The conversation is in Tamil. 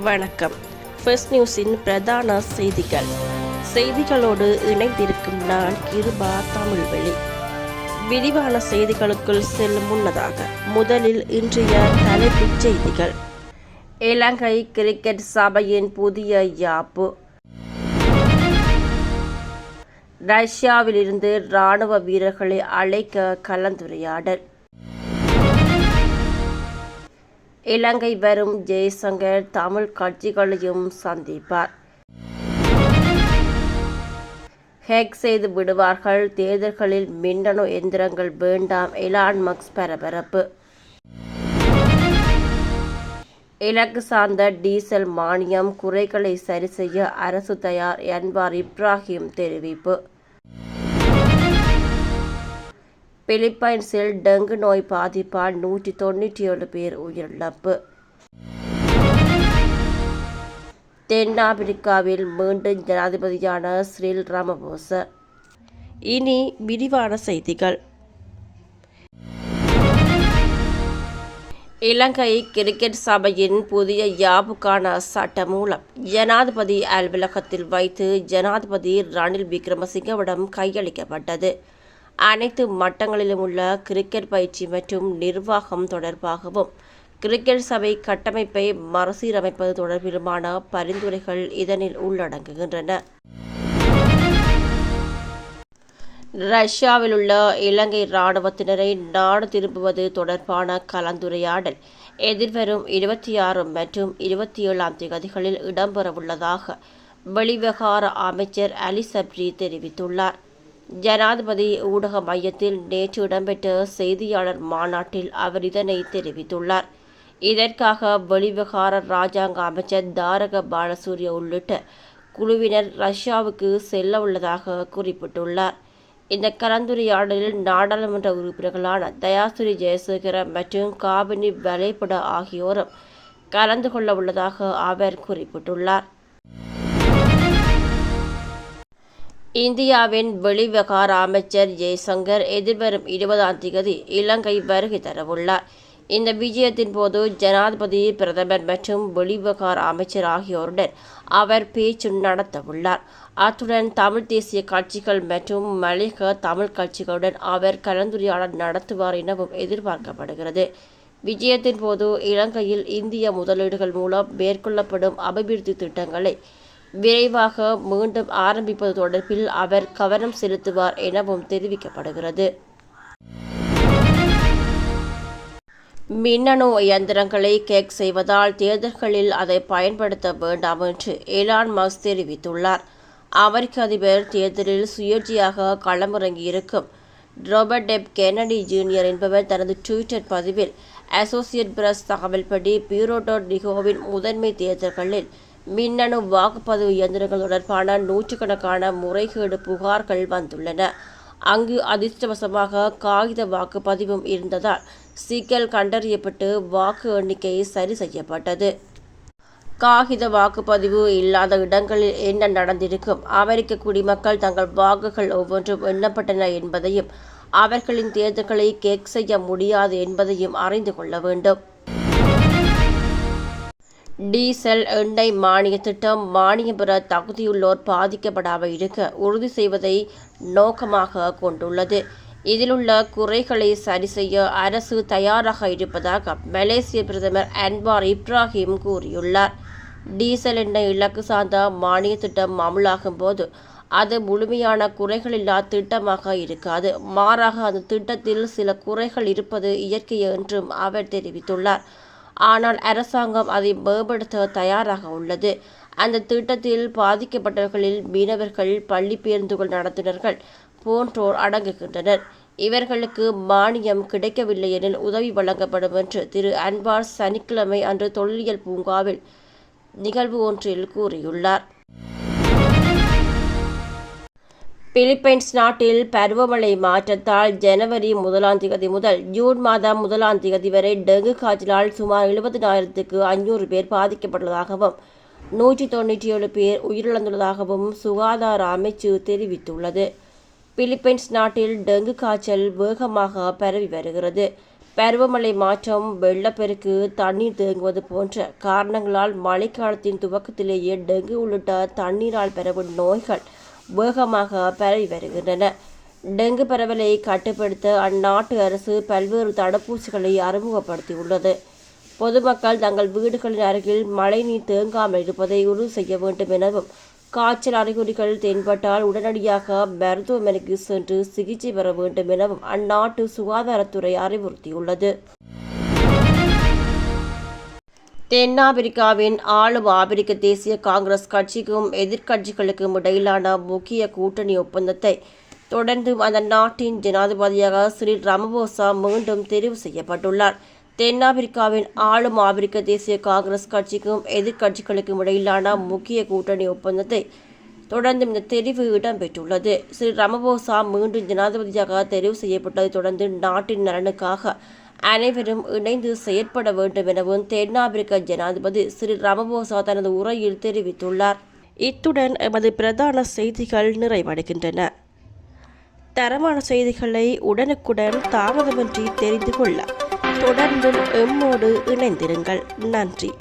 வணக்கம். ஃபர்ஸ்ட் நியூஸின் பிரதான செய்திகள். செய்திகளோடு இணைந்திருக்கும் நான் கிருபா தமிழ்வெளி. விரிவான செய்திகளுக்குள் செல்லும் முன்னதாக முதலில் இன்றைய தலைப்புச் செய்திகள். இலங்கை கிரிக்கெட் சபையின் புதிய யாப்பு. ரஷ்யாவிலிருந்து இராணுவ வீரர்களை அழைக்க கலந்துரையாடல். இலங்கை வரும் ஜெய்சங்கர் தமிழ் கட்சிகளையும் சந்திப்பார். ஹேக் செய்து விடுவார்கள். தேர்தல்களில் மின்னணு எந்திரங்கள் வேண்டாம். எலான் மக்ஸ் பரபரப்பு. இலக்கு சார்ந்த டீசல் மானியம் குறைகளை சரி செய்ய அரசு தயார் என்பார் இப்ராஹிம் தெரிவிப்பு. பிலிப்பைன்ஸில் டெங்கு நோய் பாதிப்பால் நூற்றி தொண்ணூற்றி ஏழு பேர் உயிரிழப்பு. தென்னாப்பிரிக்காவில் மீண்டும் ஜனாதிபதியான ஸ்ரீல் ராமபோச. இனி விரிவான செய்திகள். இலங்கை கிரிக்கெட் சபையின் புதிய யாப்புக்கான சட்டமூலம். ஜனாதிபதி அலுவலகத்தில் வைத்து ஜனாதிபதி ரணில் விக்ரமசிங்கவிடம் கையளிக்கப்பட்டது. அனைத்து மட்டங்களிலும் உள்ள கிரிக்கெட் பயிற்சி மற்றும் நிர்வாகம் தொடர்பாகவும் கிரிக்கெட் சபை கட்டமைப்பை மறுசீரமைப்பது தொடர்பிலுமான பரிந்துரைகள் இதனில் உள்ளடங்குகின்றன. ரஷ்யாவில் உள்ள இலங்கை இராணுவத்தினரை நாடு திரும்புவது தொடர்பான கலந்துரையாடல் எதிர்வரும் இருபத்தி ஆறு மற்றும் இருபத்தி ஏழாம் தேதிகளில் இடம்பெறவுள்ளதாக வெளிவிவகார அமைச்சர் அலி சப்ரி தெரிவித்துள்ளார். ஜனாதிபதி ஊடக மையத்தில் நேற்று இடம்பெற்ற செய்தியாளர் மாநாட்டில் அவர் இதனை தெரிவித்துள்ளார். இதற்காக வெளிவிவகார ராஜாங்க அமைச்சர் தாரக பாலசூரிய உள்ளிட்ட குழுவினர் ரஷ்யாவுக்கு செல்ல உள்ளதாக குறிப்பிட்டுள்ளார். இந்த கலந்துரையாடலில் நாடாளுமன்ற உறுப்பினர்களான தயாசுரி ஜெயசேகர மற்றும் காபினி வலைப்பட ஆகியோரும் கலந்து கொள்ள உள்ளதாக அவர் குறிப்பிட்டுள்ளார். இந்தியாவின் வெளிவிவகார அமைச்சர் ஜெய்சங்கர் எதிர்வரும் இருபதாம் தேதி இலங்கை வருகை தரவுள்ளார். இந்த விஜயத்தின் போது ஜனாதிபதி பிரதமர் மற்றும் வெளிவிவகார அமைச்சர் ஆகியோருடன் அவர் பேச்சு நடத்தவுள்ளார். அத்துடன் தமிழ் தேசிய கட்சிகள் மற்றும் மலையக தமிழ் கட்சிகளுடன் அவர் கலந்துரையாடல் நடத்துவார் எனவும் எதிர்பார்க்கப்படுகிறது. விஜயத்தின் போது இலங்கையில் இந்திய முதலீடுகள் மூலம் மேற்கொள்ளப்படும் அபிவிருத்தி திட்டங்களை விரைவாக மீண்டும் ஆரம்பிப்பது தொடர்பில் அவர் கவனம் செலுத்துவார் எனவும் தெரிவிக்கப்படுகிறது. மின்னணு இயந்திரங்களை கேக் செய்வதால் தேர்தல்களில் அதை பயன்படுத்த வேண்டாம் என்று எலான் மஸ் தெரிவித்துள்ளார். அமெரிக்க அதிபர் தேர்தலில் சுயேட்சையாக களமிறங்கியிருக்கும் ரோபர்ட் டெப் கெனடி ஜூனியர் என்பவர் தனது ட்விட்டர் பதிவில் அசோசியேட் பிரஸ் தகவல்படி பியூரோடோ டிகோவின் முதன்மை தேர்தல்களில் மின்னணு வாக்குப்பதிவு இயந்திரங்கள் தொடர்பான நூற்றுக்கணக்கான முறைகேடு புகார்கள் வந்துள்ளன. அங்கு அதிர்ஷ்டவசமாக காகித வாக்குப்பதிவும் இருந்ததால் சிக்கல் கண்டறியப்பட்டு வாக்கு எண்ணிக்கை சரி செய்யப்பட்டது. காகித வாக்குப்பதிவு இல்லாத இடங்களில் என்ன நடந்திருக்கும்? அமெரிக்க குடிமக்கள் தங்கள் வாக்குகள் ஒவ்வொன்றும் எண்ணப்பட்டன என்பதையும் அவர்களின் தேர்தல்களை கேக் செய்ய முடியாது என்பதையும் அறிந்து கொள்ள வேண்டும். டீசல் எண்ணெய் மானிய திட்டம் மானியம் பெற தகுதியுள்ளோர் பாதிக்கப்படாமல் இருக்க உறுதி செய்வதை நோக்கமாக கொண்டுள்ளது. இதிலுள்ள குறைகளை சரி செய்ய அரசு தயாராக இருப்பதாக மலேசிய பிரதமர் அன்வார் இப்ராஹிம் கூறியுள்ளார். டீசல் எண்ணெய் இலக்கு சார்ந்த மானிய திட்டம் அமலாகும் போது அது முழுமையான குறைகள் இல்லா திட்டமாக இருக்காது. மாறாக அந்த திட்டத்தில் சில குறைகள் இருப்பது இயற்கை என்றும் அவர் தெரிவித்துள்ளார். ஆனால் அரசாங்கம் அதை மேம்படுத்த தயாராக உள்ளது. அந்த திட்டத்தில் பாதிக்கப்பட்டவர்களில் மீனவர்கள் பள்ளி பேருந்துகள் நடத்துனர்கள் போன்றோர் அடங்குகின்றனர். இவர்களுக்கு மானியம் கிடைக்கவில்லை எனில் உதவி வழங்கப்படும் என்று திரு அன்வார் சனிக்கிழமை அன்று தொல்லியல் பூங்காவில் நிகழ்வு ஒன்றில் கூறியுள்ளார். பிலிப்பைன்ஸ் நாட்டில் பருவமழை மாற்றத்தால் ஜனவரி முதலாம் தேதி முதல் ஜூன் மாதம் முதலாம் தேதி வரை டெங்கு காய்ச்சலால் சுமார் எழுபதினாயிரத்துக்கு ஐநூறு பேர் பாதிக்கப்பட்டுள்ளதாகவும் நூற்றி தொண்ணூற்றி ஏழு பேர் உயிரிழந்துள்ளதாகவும் சுகாதார அமைச்சு தெரிவித்துள்ளது. பிலிப்பைன்ஸ் நாட்டில் டெங்கு காய்ச்சல் வேகமாக பரவி வருகிறது. பருவமழை மாற்றம் வெள்ளப்பெருக்கு தண்ணீர் தேங்குவது போன்ற காரணங்களால் மழைக்காலத்தின் துவக்கத்திலேயே டெங்கு உள்ளிட்ட தண்ணீரால் பரவும் நோய்கள் வேகமாக பரவி வருகின்றன. டெங்கு பரவலை கட்டுப்படுத்த அந்நாட்டு அரசு பல்வேறு தடுப்பூசிகளை அறிமுகப்படுத்தியுள்ளது. பொதுமக்கள் தங்கள் வீடுகளின் அருகில் மழைநீர் தேங்காமல் இருப்பதை உறுதி செய்ய வேண்டும் எனவும் காய்ச்சல் அறிகுறிகள் தென்பட்டால் உடனடியாக மருத்துவமனைக்கு சென்று சிகிச்சை பெற வேண்டும் எனவும் அந்நாட்டு சுகாதாரத்துறை அறிவுறுத்தியுள்ளது. தென்னாப்பிரிக்காவின் ஆளும் ஆப்பிரிக்க தேசிய காங்கிரஸ் கட்சிக்கும் எதிர்க்கட்சிகளுக்கும் இடையிலான முக்கிய கூட்டணி ஒப்பந்தத்தை தொடர்ந்து அந்த நாட்டின் ஜனாதிபதியாக சிறில் ரமபோசா மீண்டும் தெரிவு செய்யப்பட்டுள்ளார். தென்னாப்பிரிக்காவின் ஆளும் ஆப்பிரிக்க தேசிய காங்கிரஸ் கட்சிக்கும் எதிர்க்கட்சிகளுக்கும் இடையிலான முக்கிய கூட்டணி ஒப்பந்தத்தை தொடர்ந்து இந்த தெரிவு இடம்பெற்றுள்ளது. ஸ்ரீ ரமபோசா மீண்டும் ஜனாதிபதியாக தெரிவு செய்யப்பட்டதை தொடர்ந்து நாட்டின் நலனுக்காக அனைவரும் இணைந்து செயற்பட வேண்டும் எனவும் தென்னாப்பிரிக்க ஜனாதிபதி ஸ்ரீ ரமபோசா தனது உரையில் தெரிவித்துள்ளார். இத்துடன் எமது பிரதான செய்திகள் நிறைவடைகின்றன. தரமான செய்திகளை உடனுக்குடன் தாமதமின்றி தெரிந்து கொள்ள தொடர்ந்தும் எம்மோடு இணைந்திருங்கள். நன்றி.